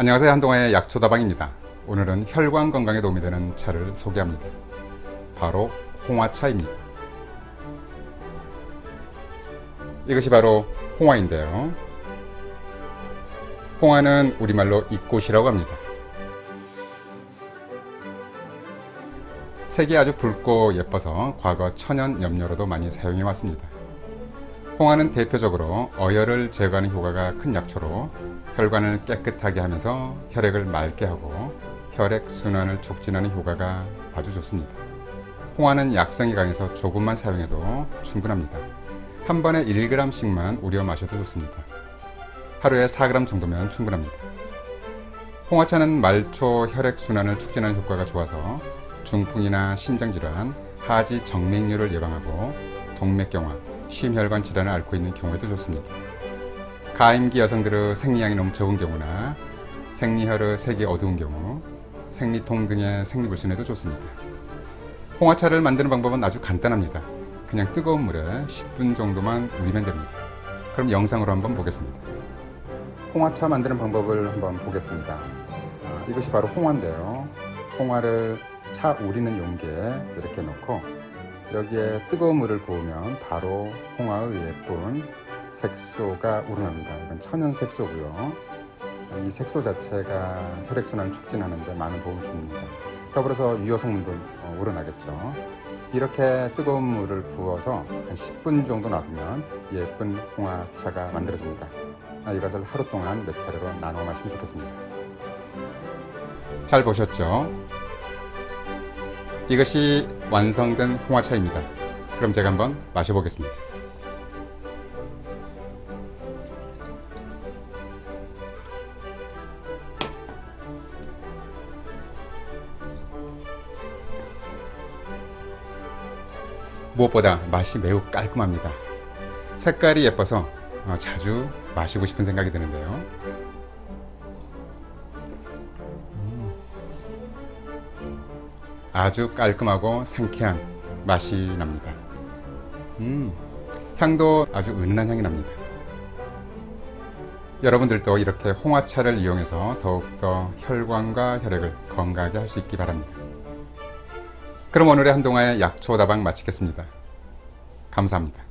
안녕하세요. 한동아의 약초다방입니다. 오늘은 혈관 건강에 도움이 되는 차를 소개합니다. 바로 홍화차입니다. 이것이 바로 홍화인데요. 홍화는 우리말로 이꽃이라고 합니다. 색이 아주 붉고 예뻐서 과거 천연 염료로도 많이 사용해 왔습니다. 홍화는 대표적으로 어혈을 제거하는 효과가 큰 약초로 혈관을 깨끗하게 하면서 혈액을 맑게 하고 혈액 순환을 촉진하는 효과가 아주 좋습니다. 홍화는 약성이 강해서 조금만 사용해도 충분합니다. 한 번에 1g씩만 우려 마셔도 좋습니다. 하루에 4g 정도면 충분합니다. 홍화차는 말초 혈액 순환을 촉진하는 효과가 좋아서 중풍이나 심장질환, 하지 정맥류를 예방하고 동맥경화, 심혈관 질환을 앓고 있는 경우에도 좋습니다. 가임기 여성들의 생리량이 너무 적은 경우나 생리혈의 색이 어두운 경우, 생리통 등의 생리불순에도 좋습니다. 홍화차를 만드는 방법은 아주 간단합니다. 그냥 뜨거운 물에 10분 정도만 우리면 됩니다. 그럼 영상으로 한번 보겠습니다. 홍화차 만드는 방법을 한번 보겠습니다. 아, 이것이 바로 홍화인데요. 홍화를 차 우리는 용기에 이렇게 넣고 여기에 뜨거운 물을 부으면 바로 홍화의 예쁜 색소가 우러납니다. 이건 천연 색소고요. 이 색소 자체가 혈액순환을 촉진하는데 많은 도움을 줍니다. 더불어서 유효 성분도 어, 우러나겠죠. 이렇게 뜨거운 물을 부어서 한 10분 정도 놔두면 예쁜 홍화차가 만들어집니다. 아, 이것을 하루 동안 몇 차례로 나눠 마시면 좋겠습니다. 잘 보셨죠? 이것이 완성된 홍화차입니다. 그럼 제가 한번 마셔보겠습니다. 무엇보다 맛이 매우 깔끔합니다. 색깔이 예뻐서 어, 자주 마시고 싶은 생각이 드는데요. 음. 아주 깔끔하고 상쾌한 맛이 납니다. 음, 향도 아주 은은한 향이 납니다. 여러분들도 이렇게 홍화차를 이용해서 더욱더 혈관과 혈액을 건강하게 할 수 있기 바랍니다. 그럼 오늘의 한동아의 약초 다방 마치겠습니다. 감사합니다.